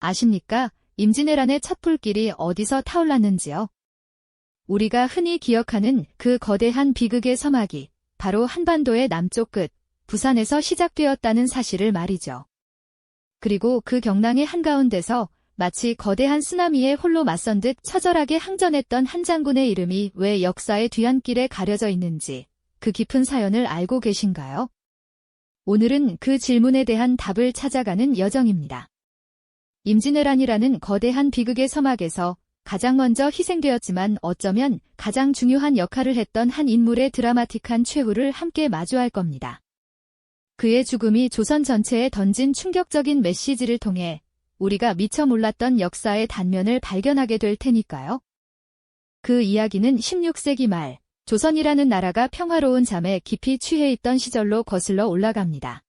아십니까? 임진왜란의 첫 불길이 어디서 타올랐는지요? 우리가 흔히 기억하는 그 거대한 비극의 서막이 바로 한반도의 남쪽 끝, 부산에서 시작되었다는 사실을 말이죠. 그리고 그 경랑의 한가운데서 마치 거대한 쓰나미에 홀로 맞선 듯 처절하게 항전했던 한 장군의 이름이 왜 역사의 뒤안길에 가려져 있는지 그 깊은 사연을 알고 계신가요? 오늘은 그 질문에 대한 답을 찾아가는 여정입니다. 임진왜란이라는 거대한 비극의 서막에서 가장 먼저 희생되었지만 어쩌면 가장 중요한 역할을 했던 한 인물의 드라마틱한 최후를 함께 마주할 겁니다. 그의 죽음이 조선 전체에 던진 충격적인 메시지를 통해 우리가 미처 몰랐던 역사의 단면을 발견하게 될 테니까요. 그 이야기는 16세기 말 조선이라는 나라가 평화로운 잠에 깊이 취해 있던 시절로 거슬러 올라갑니다.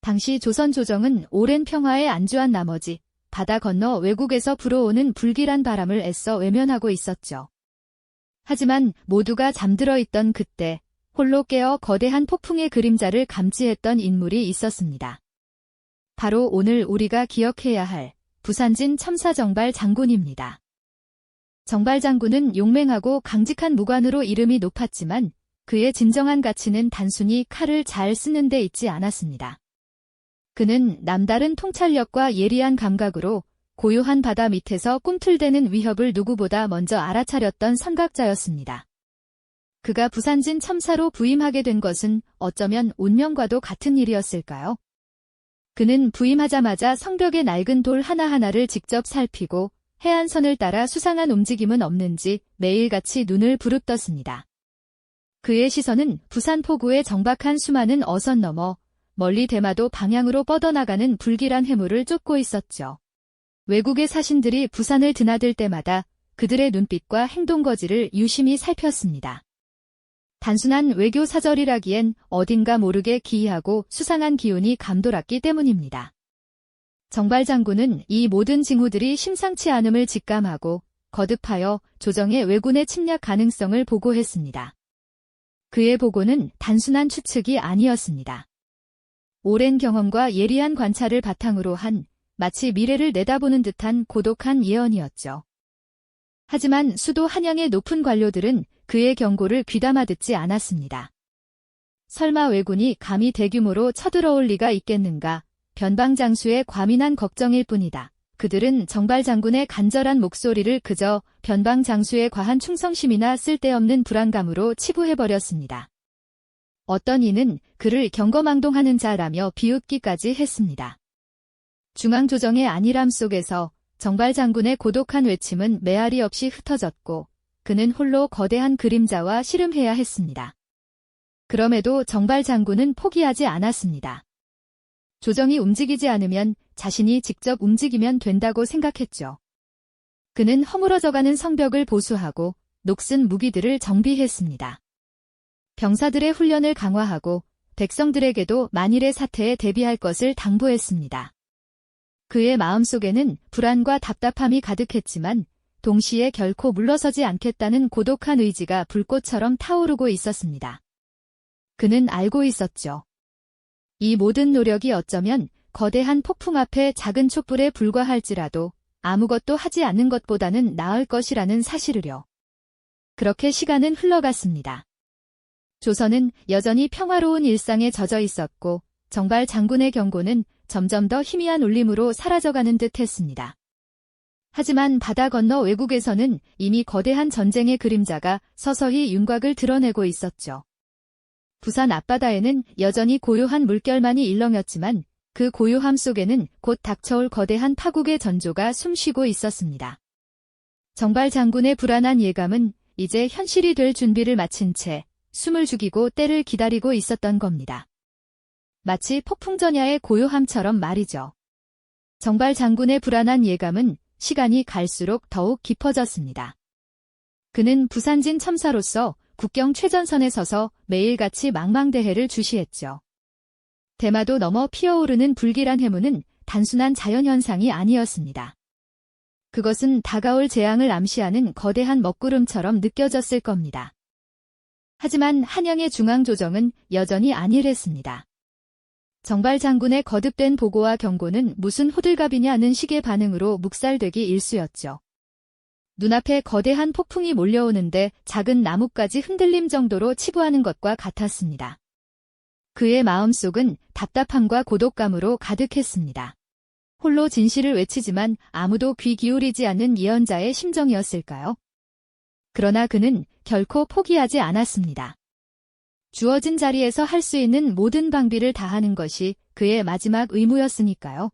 당시 조선 조정은 오랜 평화에 안주한 나머지 바다 건너 외국에서 불어오는 불길한 바람을 애써 외면하고 있었죠. 하지만 모두가 잠들어 있던 그때 홀로 깨어 거대한 폭풍의 그림자를 감지했던 인물이 있었습니다. 바로 오늘 우리가 기억해야 할 부산진 첨사정발 장군입니다. 정발 장군은 용맹하고 강직한 무관으로 이름이 높았지만 그의 진정한 가치는 단순히 칼을 잘 쓰는 데 있지 않았습니다. 그는 남다른 통찰력과 예리한 감각으로 고요한 바다 밑에서 꿈틀대는 위협을 누구보다 먼저 알아차렸던 선각자였습니다. 그가 부산진 첨사로 부임하게 된 것은 어쩌면 운명과도 같은 일이었을까요? 그는 부임하자마자 성벽의 낡은 돌 하나하나를 직접 살피고 해안선을 따라 수상한 움직임은 없는지 매일같이 눈을 부릅떴습니다. 그의 시선은 부산 포구의 정박한 수많은 어선 넘어 멀리 대마도 방향으로 뻗어나가는 불길한 해물을 쫓고 있었죠. 외국의 사신들이 부산을 드나들 때마다 그들의 눈빛과 행동거지를 유심히 살폈습니다. 단순한 외교 사절이라기엔 어딘가 모르게 기이하고 수상한 기운이 감돌았기 때문입니다. 정발 장군은 이 모든 징후들이 심상치 않음을 직감하고 거듭하여 조정의 왜군의 침략 가능성을 보고했습니다. 그의 보고는 단순한 추측이 아니었습니다. 오랜 경험과 예리한 관찰을 바탕으로 한 마치 미래를 내다보는 듯한 고독한 예언이었죠. 하지만 수도 한양의 높은 관료들은 그의 경고를 귀담아 듣지 않았습니다. 설마 왜군이 감히 대규모로 쳐들어올 리가 있겠는가 변방장수의 과민한 걱정일 뿐이다. 그들은 정발 장군의 간절한 목소리를 그저 변방장수의 과한 충성심이나 쓸데없는 불안감으로 치부해버렸습니다. 어떤 이는 그를 경거망동하는 자라며 비웃기까지 했습니다. 중앙조정의 안일함 속에서 정발 장군의 고독한 외침은 메아리 없이 흩어졌고 그는 홀로 거대한 그림자와 씨름해야 했습니다. 그럼에도 정발 장군은 포기하지 않았습니다. 조정이 움직이지 않으면 자신이 직접 움직이면 된다고 생각했죠. 그는 허물어져가는 성벽을 보수하고 녹슨 무기들을 정비했습니다. 병사들의 훈련을 강화하고 백성들에게도 만일의 사태에 대비할 것을 당부했습니다. 그의 마음속에는 불안과 답답함이 가득했지만 동시에 결코 물러서지 않겠다는 고독한 의지가 불꽃처럼 타오르고 있었습니다. 그는 알고 있었죠. 이 모든 노력이 어쩌면 거대한 폭풍 앞에 작은 촛불에 불과할지라도 아무것도 하지 않는 것보다는 나을 것이라는 사실을요. 그렇게 시간은 흘러갔습니다. 조선은 여전히 평화로운 일상에 젖어 있었고 정발 장군의 경고는 점점 더 희미한 울림으로 사라져가는 듯 했습니다. 하지만 바다 건너 외국에서는 이미 거대한 전쟁의 그림자가 서서히 윤곽을 드러내고 있었죠. 부산 앞바다에는 여전히 고요한 물결만이 일렁였지만 그 고요함 속에는 곧 닥쳐올 거대한 파국의 전조가 숨쉬고 있었습니다. 정발 장군의 불안한 예감은 이제 현실이 될 준비를 마친 채 숨을 죽이고 때를 기다리고 있었던 겁니다. 마치 폭풍전야의 고요함처럼 말이죠. 정발 장군의 불안한 예감은 시간이 갈수록 더욱 깊어졌습니다. 그는 부산진 첨사로서 국경 최전선에 서서 매일같이 망망대해를 주시했죠. 대마도 넘어 피어오르는 불길한 해무는 단순한 자연현상이 아니었습니다. 그것은 다가올 재앙을 암시하는 거대한 먹구름처럼 느껴졌을 겁니다. 하지만 한양의 중앙조정은 여전히 안일했습니다. 정발 장군의 거듭된 보고와 경고는 무슨 호들갑이냐는 식의 반응으로 묵살되기 일쑤였죠. 눈앞에 거대한 폭풍이 몰려오는데 작은 나뭇가지 흔들림 정도로 치부하는 것과 같았습니다. 그의 마음속은 답답함과 고독감으로 가득했습니다. 홀로 진실을 외치지만 아무도 귀 기울이지 않는 예언자의 심정이었을까요? 그러나 그는 결코 포기하지 않았습니다. 주어진 자리에서 할 수 있는 모든 방비를 다하는 것이 그의 마지막 의무였으니까요.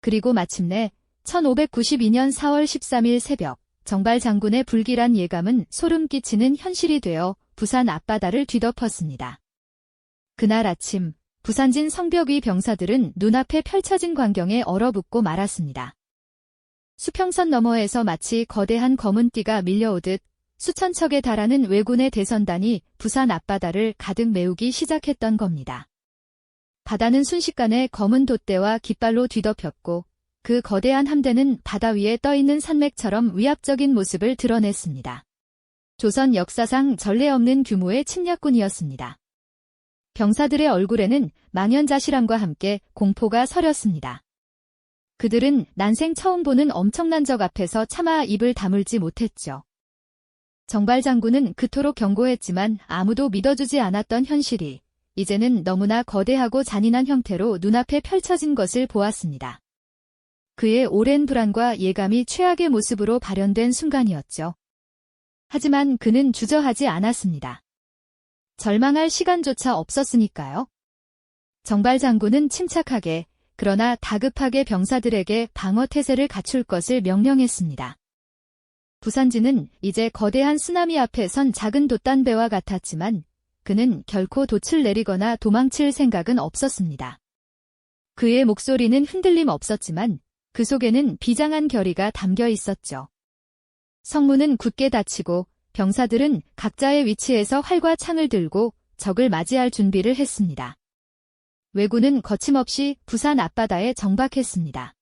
그리고 마침내 1592년 4월 13일 새벽 정발 장군의 불길한 예감은 소름 끼치는 현실이 되어 부산 앞바다를 뒤덮었습니다. 그날 아침 부산진 성벽 위 병사들은 눈앞에 펼쳐진 광경에 얼어붙고 말았습니다. 수평선 너머에서 마치 거대한 검은 띠가 밀려오듯 수천 척에 달하는 왜군의 대선단이 부산 앞바다를 가득 메우기 시작했던 겁니다. 바다는 순식간에 검은 돛대와 깃발로 뒤덮였고 그 거대한 함대는 바다 위에 떠있는 산맥처럼 위압적인 모습을 드러냈습니다. 조선 역사상 전례 없는 규모의 침략군이었습니다. 병사들의 얼굴에는 망연자실함과 함께 공포가 서렸습니다. 그들은 난생 처음 보는 엄청난 적 앞에서 차마 입을 다물지 못했죠. 정발 장군은 그토록 경고했지만 아무도 믿어주지 않았던 현실이 이제는 너무나 거대하고 잔인한 형태로 눈앞에 펼쳐진 것을 보았습니다. 그의 오랜 불안과 예감이 최악의 모습으로 발현된 순간이었죠. 하지만 그는 주저하지 않았습니다. 절망할 시간조차 없었으니까요. 정발 장군은 침착하게 그러나 다급하게 병사들에게 방어 태세를 갖출 것을 명령했습니다. 부산지는 이제 거대한 쓰나미 앞에 선 작은 돛단배와 같았지만 그는 결코 돛을 내리거나 도망칠 생각은 없었습니다. 그의 목소리는 흔들림 없었지만 그 속에는 비장한 결의가 담겨 있었죠. 성문은 굳게 닫히고 병사들은 각자의 위치에서 활과 창을 들고 적을 맞이할 준비를 했습니다. 왜군은 거침없이 부산 앞바다에 정박했습니다.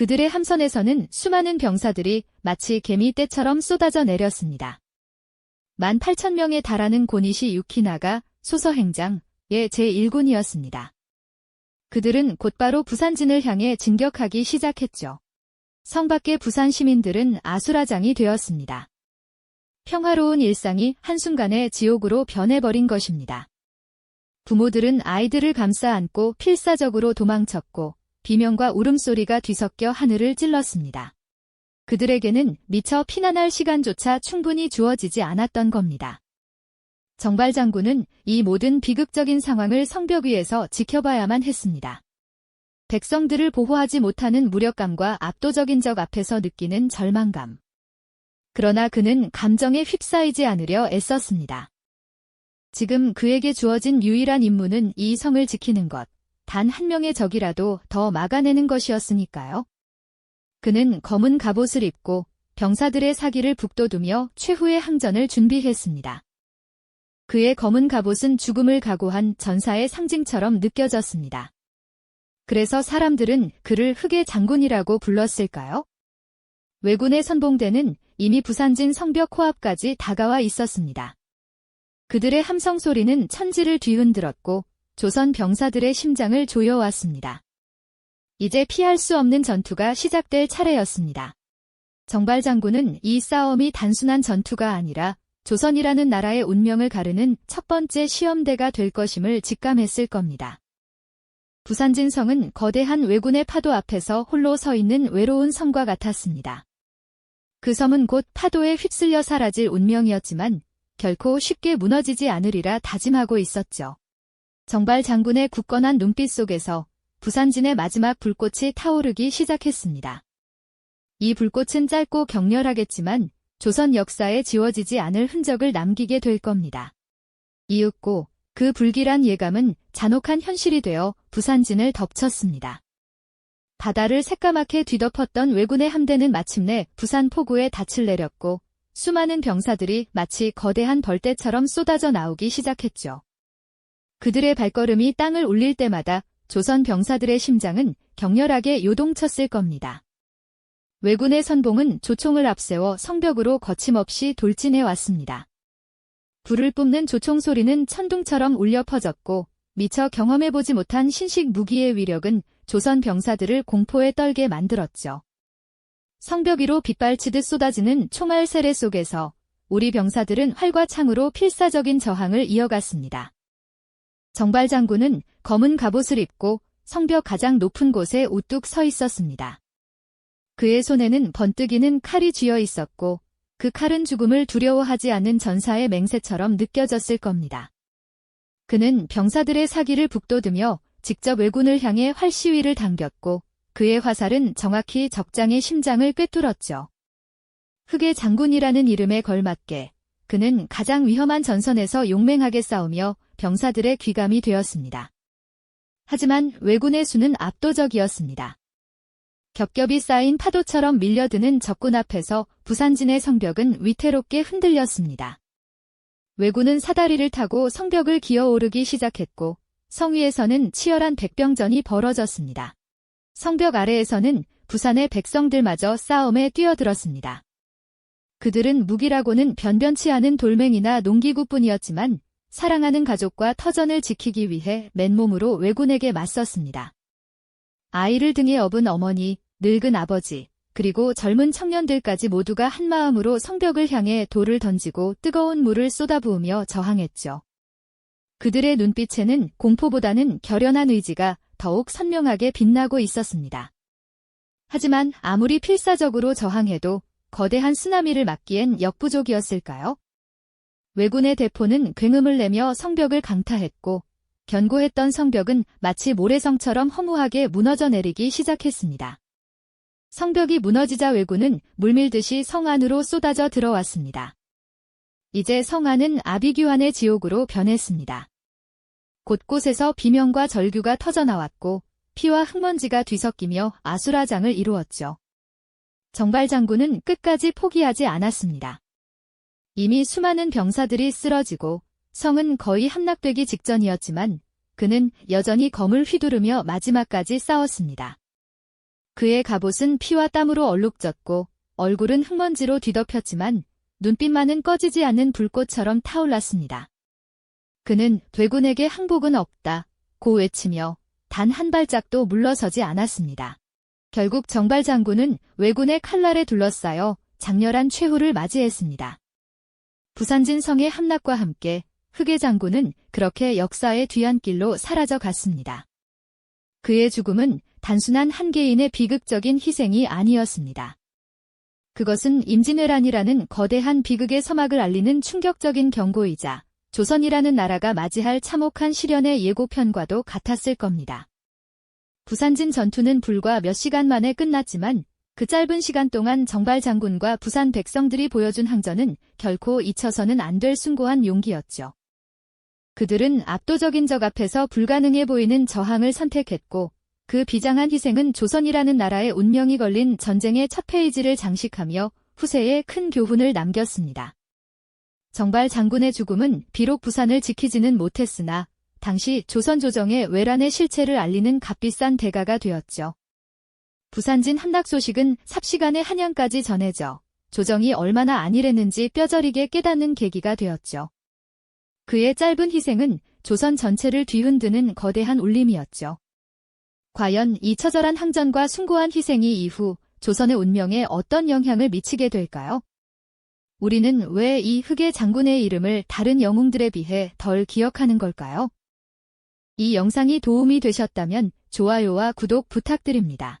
그들의 함선에서는 수많은 병사들이 마치 개미 떼처럼 쏟아져 내렸습니다. 18,000명에 달하는 고니시 유키나가 소서행장의 제1군이었습니다. 그들은 곧바로 부산진을 향해 진격하기 시작했죠. 성 밖의 부산 시민들은 아수라장이 되었습니다. 평화로운 일상이 한순간에 지옥으로 변해버린 것입니다. 부모들은 아이들을 감싸 안고 필사적으로 도망쳤고 비명과 울음소리가 뒤섞여 하늘을 찔렀습니다. 그들에게는 미처 피난할 시간조차 충분히 주어지지 않았던 겁니다. 정발 장군은 이 모든 비극적인 상황을 성벽 위에서 지켜봐야만 했습니다. 백성들을 보호하지 못하는 무력감과 압도적인 적 앞에서 느끼는 절망감. 그러나 그는 감정에 휩싸이지 않으려 애썼습니다. 지금 그에게 주어진 유일한 임무는 이 성을 지키는 것, 단 한 명의 적이라도 더 막아내는 것이었으니까요. 그는 검은 갑옷을 입고 병사들의 사기를 북돋우며 최후의 항전을 준비했습니다. 그의 검은 갑옷은 죽음을 각오한 전사의 상징처럼 느껴졌습니다. 그래서 사람들은 그를 흑의 장군이라고 불렀을까요? 왜군의 선봉대는 이미 부산진 성벽 코앞까지 다가와 있었습니다. 그들의 함성 소리는 천지를 뒤흔들었고 조선 병사들의 심장을 조여왔습니다. 이제 피할 수 없는 전투가 시작될 차례였습니다. 정발 장군은 이 싸움이 단순한 전투가 아니라 조선이라는 나라의 운명을 가르는 첫 번째 시험대가 될 것임을 직감했을 겁니다. 부산진성은 거대한 왜군의 파도 앞에서 홀로 서 있는 외로운 성과 같았습니다. 그 섬은 곧 파도에 휩쓸려 사라질 운명이었지만 결코 쉽게 무너지지 않으리라 다짐하고 있었죠. 정발 장군의 굳건한 눈빛 속에서 부산진의 마지막 불꽃이 타오르기 시작했습니다. 이 불꽃은 짧고 격렬하겠지만 조선 역사에 지워지지 않을 흔적을 남기게 될 겁니다. 이윽고 그 불길한 예감은 잔혹한 현실이 되어 부산진을 덮쳤습니다. 바다를 새까맣게 뒤덮었던 왜군의 함대는 마침내 부산 포구에 닻을 내렸고 수많은 병사들이 마치 거대한 벌떼처럼 쏟아져 나오기 시작했죠. 그들의 발걸음이 땅을 울릴 때마다 조선 병사들의 심장은 격렬하게 요동쳤을 겁니다. 왜군의 선봉은 조총을 앞세워 성벽으로 거침없이 돌진해 왔습니다. 불을 뿜는 조총 소리는 천둥처럼 울려 퍼졌고 미처 경험해보지 못한 신식 무기의 위력은 조선 병사들을 공포에 떨게 만들었죠. 성벽 위로 빗발치듯 쏟아지는 총알 세례 속에서 우리 병사들은 활과 창으로 필사적인 저항을 이어갔습니다. 정발 장군은 검은 갑옷을 입고 성벽 가장 높은 곳에 우뚝 서 있었습니다. 그의 손에는 번뜩이는 칼이 쥐어 있었고 그 칼은 죽음을 두려워하지 않는 전사의 맹세처럼 느껴졌을 겁니다. 그는 병사들의 사기를 북돋으며 직접 왜군을 향해 활시위를 당겼고 그의 화살은 정확히 적장의 심장을 꿰뚫었죠. 흑의 장군이라는 이름에 걸맞게 그는 가장 위험한 전선에서 용맹하게 싸우며 병사들의 귀감이 되었습니다. 하지만 왜군의 수는 압도적이었습니다. 겹겹이 쌓인 파도처럼 밀려드는 적군 앞에서 부산진의 성벽은 위태롭게 흔들렸습니다. 왜군은 사다리를 타고 성벽을 기어오르기 시작했고 성 위에서는 치열한 백병전이 벌어졌습니다. 성벽 아래에서는 부산의 백성들마저 싸움에 뛰어들었습니다. 그들은 무기라고는 변변치 않은 돌멩이나 농기구뿐이었지만 사랑하는 가족과 터전을 지키기 위해 맨몸으로 왜군에게 맞섰습니다. 아이를 등에 업은 어머니, 늙은 아버지, 그리고 젊은 청년들까지 모두가 한마음으로 성벽을 향해 돌을 던지고 뜨거운 물을 쏟아부으며 저항했죠. 그들의 눈빛에는 공포보다는 결연한 의지가 더욱 선명하게 빛나고 있었습니다. 하지만 아무리 필사적으로 저항해도 거대한 쓰나미를 막기엔 역부족이었을까요? 왜군의 대포는 굉음을 내며 성벽을 강타했고 견고했던 성벽은 마치 모래성처럼 허무하게 무너져 내리기 시작했습니다. 성벽이 무너지자 왜군은 물밀듯이 성 안으로 쏟아져 들어왔습니다. 이제 성 안은 아비규환의 지옥으로 변했습니다. 곳곳에서 비명과 절규가 터져나왔고 피와 흙먼지가 뒤섞이며 아수라장을 이루었죠. 정발 장군은 끝까지 포기하지 않았습니다. 이미 수많은 병사들이 쓰러지고 성은 거의 함락되기 직전이었지만 그는 여전히 검을 휘두르며 마지막까지 싸웠습니다. 그의 갑옷은 피와 땀으로 얼룩졌고 얼굴은 흙먼지로 뒤덮였지만 눈빛만은 꺼지지 않는 불꽃처럼 타올랐습니다. 그는 되군에게 항복은 없다 고 외치며 단 한 발짝도 물러서지 않았습니다. 결국 정발 장군은 왜군의 칼날에 둘러싸여 장렬한 최후를 맞이했습니다. 부산진 성의 함락과 함께 흑의 장군은 그렇게 역사의 뒤안길로 사라져 갔습니다. 그의 죽음은 단순한 한 개인의 비극적인 희생이 아니었습니다. 그것은 임진왜란이라는 거대한 비극의 서막을 알리는 충격적인 경고이자 조선이라는 나라가 맞이할 참혹한 시련의 예고편과도 같았을 겁니다. 부산진 전투는 불과 몇 시간 만에 끝났지만 그 짧은 시간 동안 정발 장군과 부산 백성들이 보여준 항전은 결코 잊혀서는 안 될 숭고한 용기였죠. 그들은 압도적인 적 앞에서 불가능해 보이는 저항을 선택했고 그 비장한 희생은 조선이라는 나라의 운명이 걸린 전쟁의 첫 페이지를 장식하며 후세에 큰 교훈을 남겼습니다. 정발 장군의 죽음은 비록 부산을 지키지는 못했으나 당시 조선 조정의 외란의 실체를 알리는 값비싼 대가가 되었죠. 부산진 함락 소식은 삽시간에 한양까지 전해져 조정이 얼마나 안일했는지 뼈저리게 깨닫는 계기가 되었죠. 그의 짧은 희생은 조선 전체를 뒤흔드는 거대한 울림이었죠. 과연 이 처절한 항전과 숭고한 희생이 이후 조선의 운명에 어떤 영향을 미치게 될까요? 우리는 왜 이 흑의 장군의 이름을 다른 영웅들에 비해 덜 기억하는 걸까요? 이 영상이 도움이 되셨다면 좋아요와 구독 부탁드립니다.